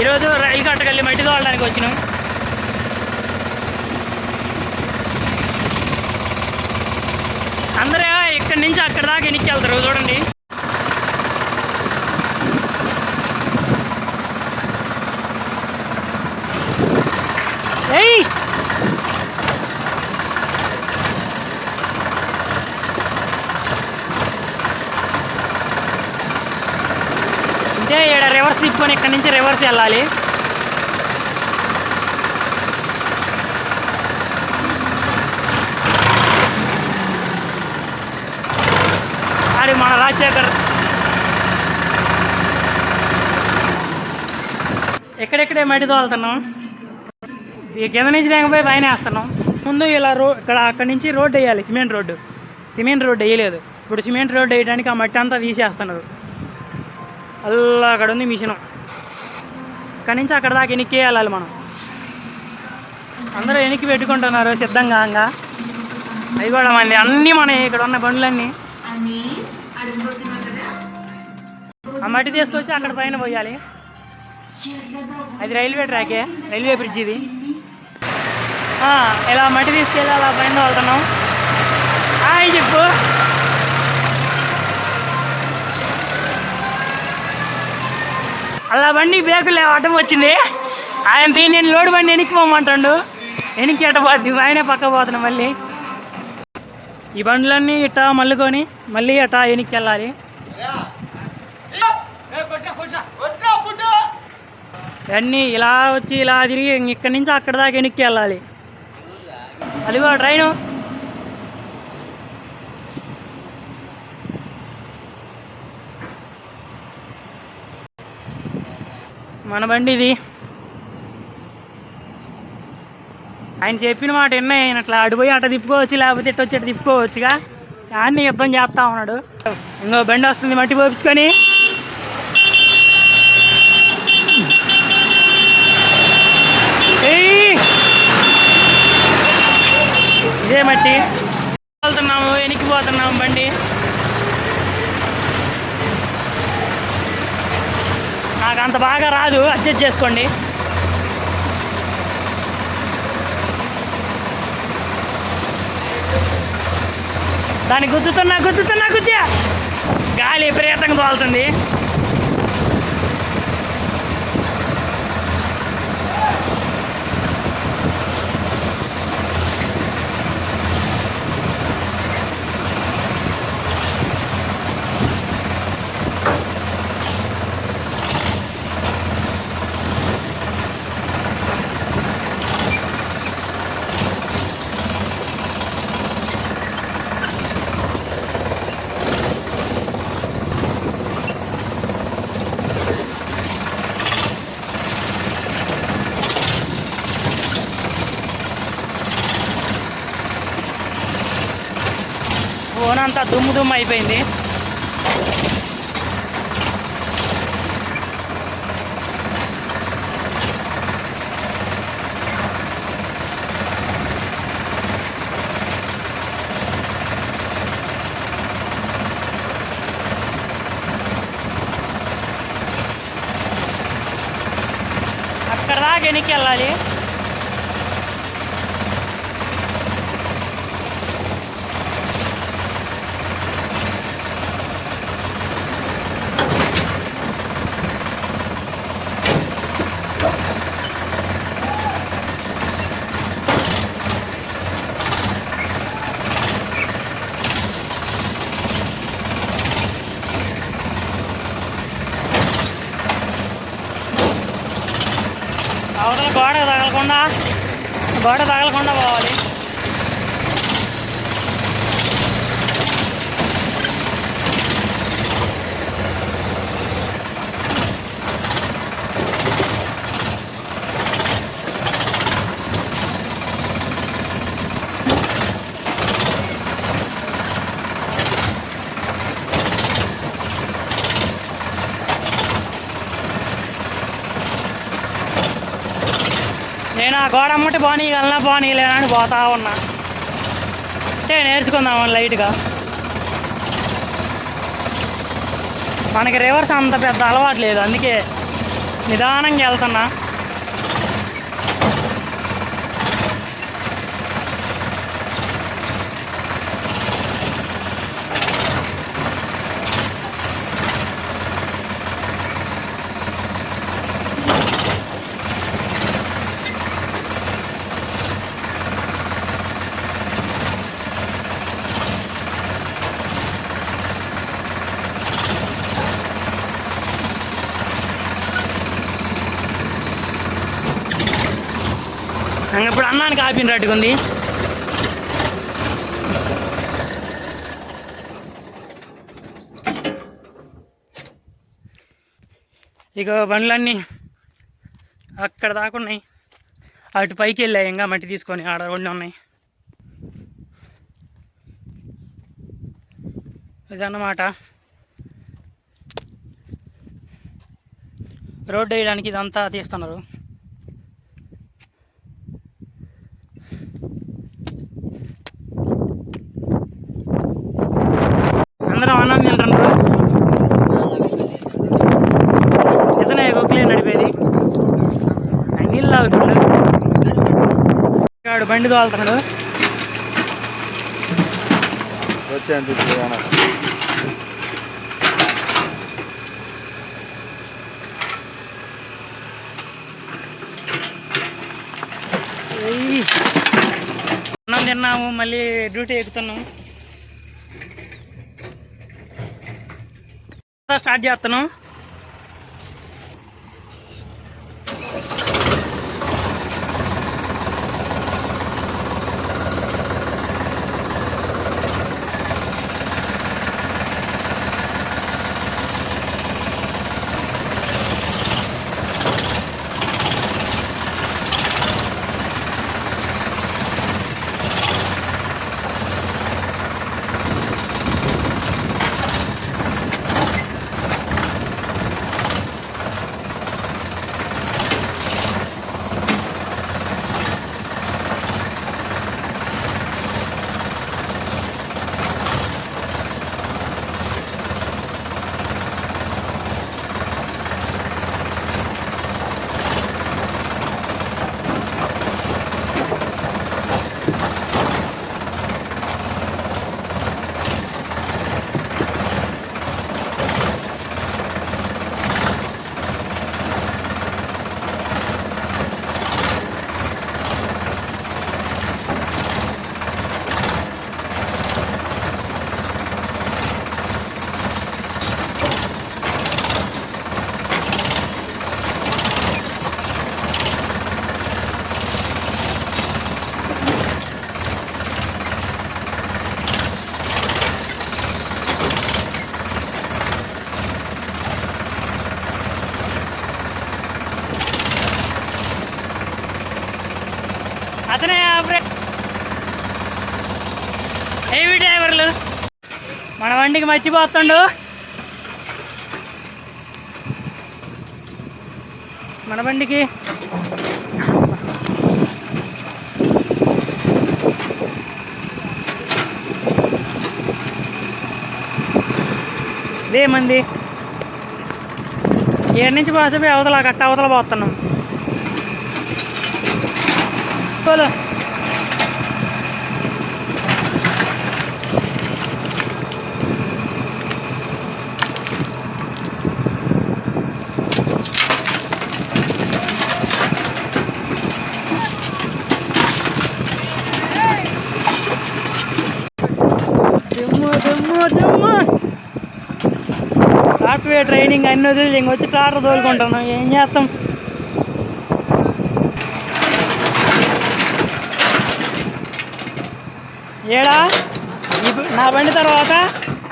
ఈరోజు రైలు కట్టకెళ్ళి మట్టి తోలడానికి వచ్చినాం. అందరూ ఇక్కడి నుంచి అక్కడ దాకా ఎనికి వెళ్తారు చూడండి. అంటే ఇక్కడ రివర్స్ తిప్పుకొని ఇక్కడ నుంచి రివర్స్ వెళ్ళాలి. అది మన రాజశేఖర్. ఎక్కడెక్కడే మట్టి తోలుతున్నాం? ఈ కింద నుంచి లేకపోయి పైన వేస్తున్నాం. ముందు ఇలా రో ఇక్కడ అక్కడి నుంచి రోడ్డు వేయాలి సిమెంట్ రోడ్డు. సిమెంట్ రోడ్డు వేయలేదు. ఇప్పుడు సిమెంట్ రోడ్డు వేయడానికి ఆ మట్టి అంతా తీసేస్తున్నారు. అల్లా అక్కడ ఉంది మిషన్. అక్కడి నుంచి అక్కడ దాకా వెనక్కి వెళ్ళాలి మనం. అందరూ వెనక్కి పెట్టుకుంటున్నారు సిద్ధంగా ఇంకా. అవి కూడా మంది అన్నీ మన ఇక్కడ ఉన్న బండ్లన్నీ. ఆ మట్టి తీసుకొచ్చి అక్కడ పైన పోయాలి. అది రైల్వే ట్రాకే రైల్వే బ్రిడ్జ్ ఇది. ఇలా మట్టి తీసుకెళ్ళి అలా పైన వెళ్తున్నాం. హాయ్ చెప్పు. అలా బండి బేకులు అడ్డం వచ్చింది. ఆయన దీన్ని నేను లోడ్ బండి వెనక్కి పోమంటాడు వెనక్కి ఎట్ట పోద్ది ఆయనే పక్క పోతున్నాం మళ్ళీ. ఈ బండ్లన్నీ ఇట్టా మల్లుకొని మళ్ళీ అట్టా వెనక్కి వెళ్ళాలి అన్నీ ఇలా వచ్చి ఇలా తిరిగి ఇక్కడి నుంచి అక్కడ దాకా వెనక్కి వెళ్ళాలి అదిగో ట్రైను. మన బండి ఇది. ఆయన చెప్పిన మాట విన్నా ఆయన అట్లా అడిపోయి అట్ట తిప్పుకోవచ్చు లేకపోతే ఇట్ట వచ్చి అట్ట తిప్పుకోవచ్చుగా. దాన్ని యుద్ధం చేస్తా ఉన్నాడు. ఇంకో బండి వస్తుంది మట్టి పోపించుకొని. ఇదే మట్టి. వెళ్తున్నాము వెనక్కి పోతున్నాము బండి. నాకు అంత బాగా రాదు అడ్జస్ట్ చేసుకోండి. దాన్ని గుద్దుతున్నా గుద్దుతున్నా గుద్దా గాలి విపరీతంగా తోలుతుంది. ఫోన్ అంతా దుమ్ము దుమ్ము అయిపోయింది. అక్కడ దాకా వెనక్కి వెళ్ళాలి అవతల గోడ తగలకుండా గోడ తగలకుండా పోవాలి నేను ఆ గోడ అమ్మటి వెళ్ళినా పోనీ లేనని పోతా ఉన్నా. అంటే నేర్చుకుందామని లైట్గా. మనకి రివర్స్ అంత పెద్ద అలవాటు లేదు అందుకే నిదానంగా వెళ్తున్నా ఇంక ఇప్పుడు అన్నానికి ఉంది. ఇక బండ్లన్నీ అక్కడ దాకా ఉన్నాయి. అటు పైకి వెళ్ళాయి ఇంకా మట్టి తీసుకొని ఆడ రెండు ఉన్నాయి. ఇదన్నమాట. రోడ్డు వేయడానికి ఇదంతా తీస్తున్నారు. బండి తోలుతున్నాడు. వచ్చేంత ఏయ్. అన్నం తిన్నాము మళ్ళీ డ్యూటీ ఎక్కుతున్నాము స్టార్ట్ చేస్తున్నాం. బండికి మర్చిపోతుండు. మన బండికి. ఇదేమంది ఏడు నుంచి పోసే అవతల కట్ట అవతల పోతున్నాం. పోలో దుమ్ము దుమ్ము దుమ్ము సాఫ్ట్వేర్ ట్రైనింగ్ అన్నీ వదిలి ఇంక వచ్చి ట్రాక్టర్ తోలుకుంటాను ఏం చేస్తాం? ఏడా? ఇప్పుడు నా బండి తర్వాత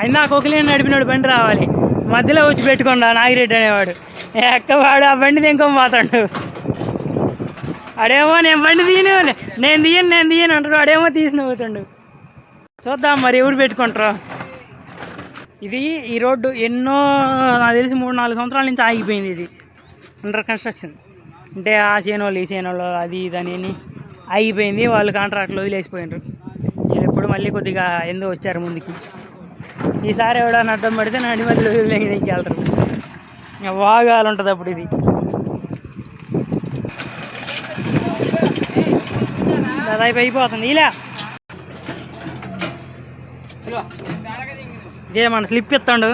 అయినా కొకిలీని నడిపినాడు బండి రావాలి. మధ్యలో వచ్చి పెట్టుకుండా నాగిరెడ్డి అనేవాడు. ఎక్కవాడు ఆ బండి దింకొని పోతాడు. అడేమో నేను బండి తీయను నేను తీయను నేను తీయను అంటాడు వాడేమో తీసిన పోతుండు చూద్దాం మరి ఎవరు పెట్టుకుంటారు. ఇది ఈ రోడ్డు ఎన్నో నాకు తెలిసి మూడు నాలుగు సంవత్సరాల నుంచి ఆగిపోయింది ఇది. అండర్ కన్స్ట్రక్షన్ అంటే ఆ చేనోళ్ళు ఈ చేనోళ్ళు అది ఇది అని ఆగిపోయింది. వాళ్ళు కాంట్రాక్ట్లు వదిలేసిపోయినారు వీళ్ళు ఎప్పుడు మళ్ళీ కొద్దిగా ఎందుకు వచ్చారు ముందుకి. ఈసారి ఎవడన్నా అడ్డం పడితే నా అడి మధ్యలో దిగి వెళ్తారు. వాగాలు ఉంటుంది అప్పుడు ఇది. దాదాపు అయిపోతుంది. ఇలా. ఇదే మన స్లిప్ ఇస్తాడు.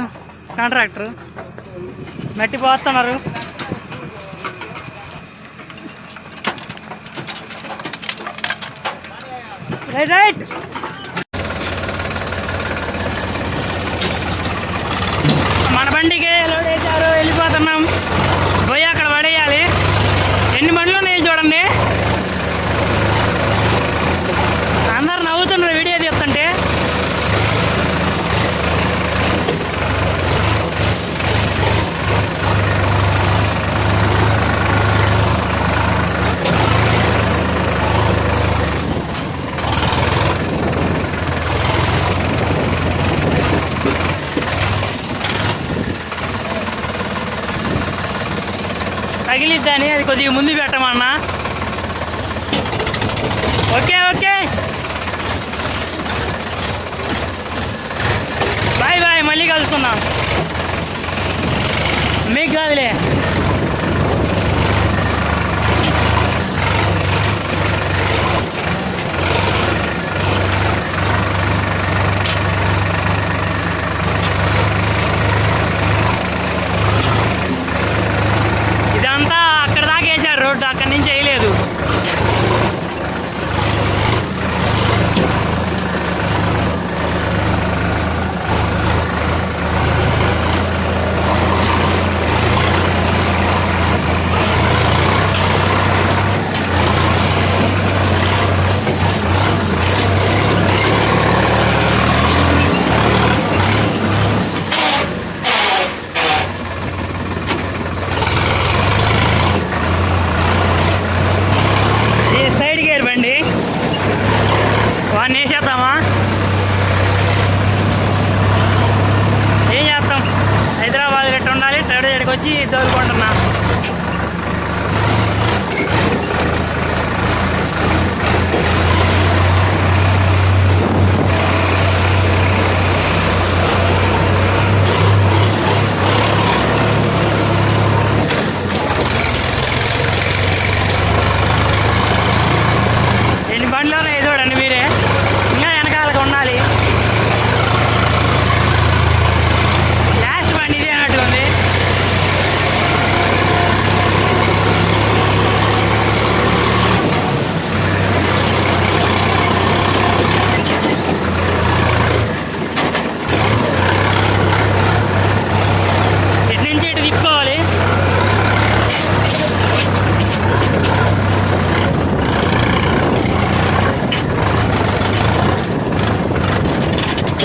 కాంట్రాక్టర్. మట్టి పోతున్నారు రైట్ రైట్. మన బండికి లోడ్ వేసారు వెళ్ళిపోతున్నాం. పోయి అక్కడ పడేయాలి. ఎన్ని బండ్లు ఉన్నాయి చూడండి. అది కొద్దిగా ముందు పెట్టమన్నా. Okay okay. బాయ్ బాయ్ మళ్ళీ కలుసుకుందాం. మీకు కాదులే.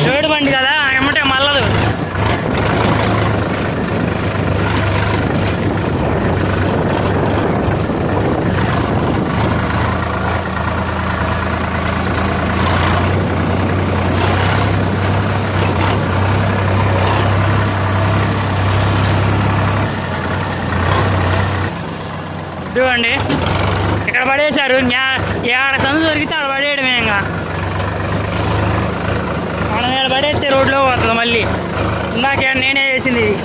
రోడ్డు బండి కదా. మనం ఏడ పడేస్తే రోడ్లో పోతుంది మళ్ళీ. ఇందాక నేనే వేసింది ఇది.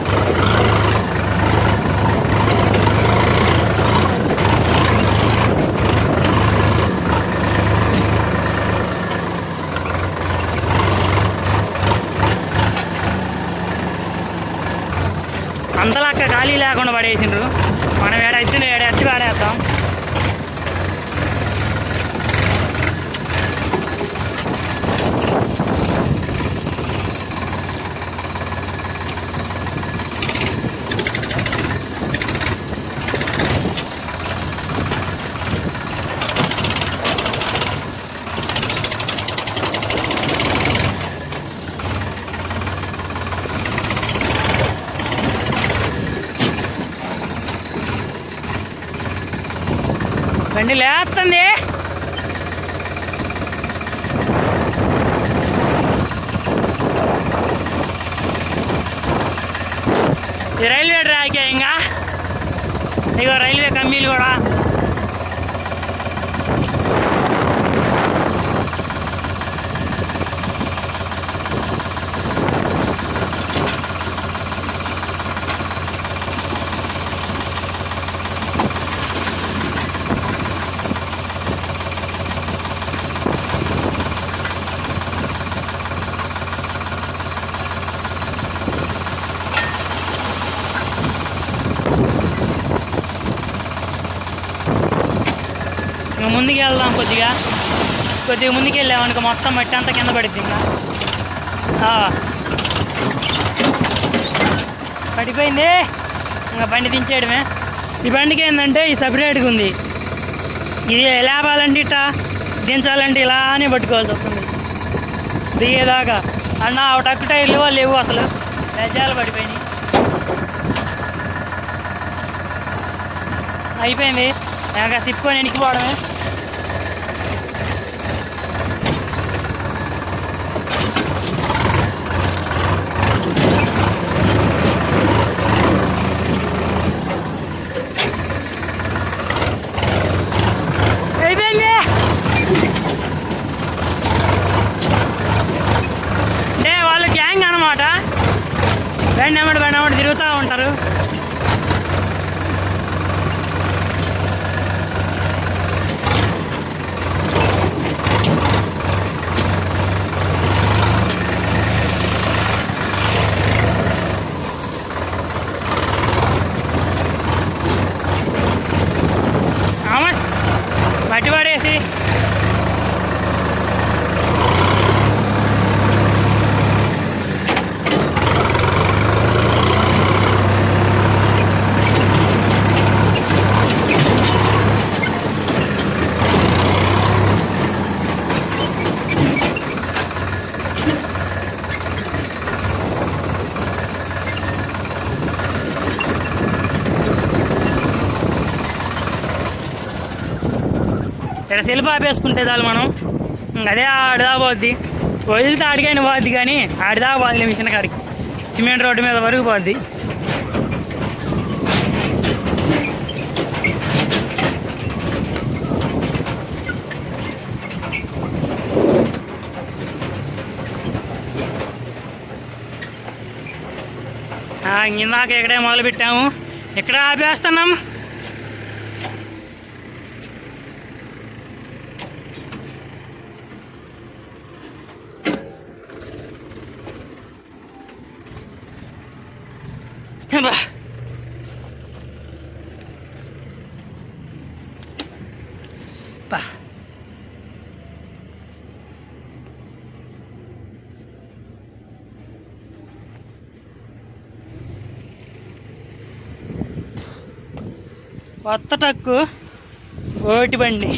అంతలాక్క ఖాళీ లేకుండా పడేసిండ్రు. మనం ఏడైతే ఏడెత్తి పడేస్తాం కొద్దిగా కొద్దిగా ముందుకు వెళ్ళామనుకో మొత్తం మట్టి అంతా కింద పడిద్ది ఇంకా. పడిపోయింది. ఇంకా బండి దించేయడమే. ఈ బండికి ఏంటంటే ఈ సపరేట్గా ఉంది. ఇది లేపాలంటే ఇట్టా దించాలంటే ఇలానే పట్టుకోవాల్సి వస్తుంది. దిగేదాకా. అన్న ఆ టక్కు టైర్లు లేవు అసలు. లజ్జాలు పడిపోయినాయి. అయిపోయింది. ఇంకా తిప్పుకొని ఎనికిపోవడమే అయిపోయింది అంటే వాళ్ళు గ్యాంగ్ అనమాట బండి ఎమ్మడి బండి ఎమ్మడి తిరుగుతూ ఉంటారు ఆమా మట్టి పడేసి ఇక్కడ ఆపేసుకుంటే చాలు మనం. అదే ఆడదా పోద్ది వదిలితే ఆడికైనా పోద్ది కానీ ఆడదా పోద్ది మిషన్ కాడికి. సిమెంట్ రోడ్డు మీద వరకు పోద్ది. ఇందాక ఇక్కడే మొదలు పెట్టాము ఇక్కడ ఆపేస్తున్నాం. బా బా కొత్త టక్కు ఓటి బండి.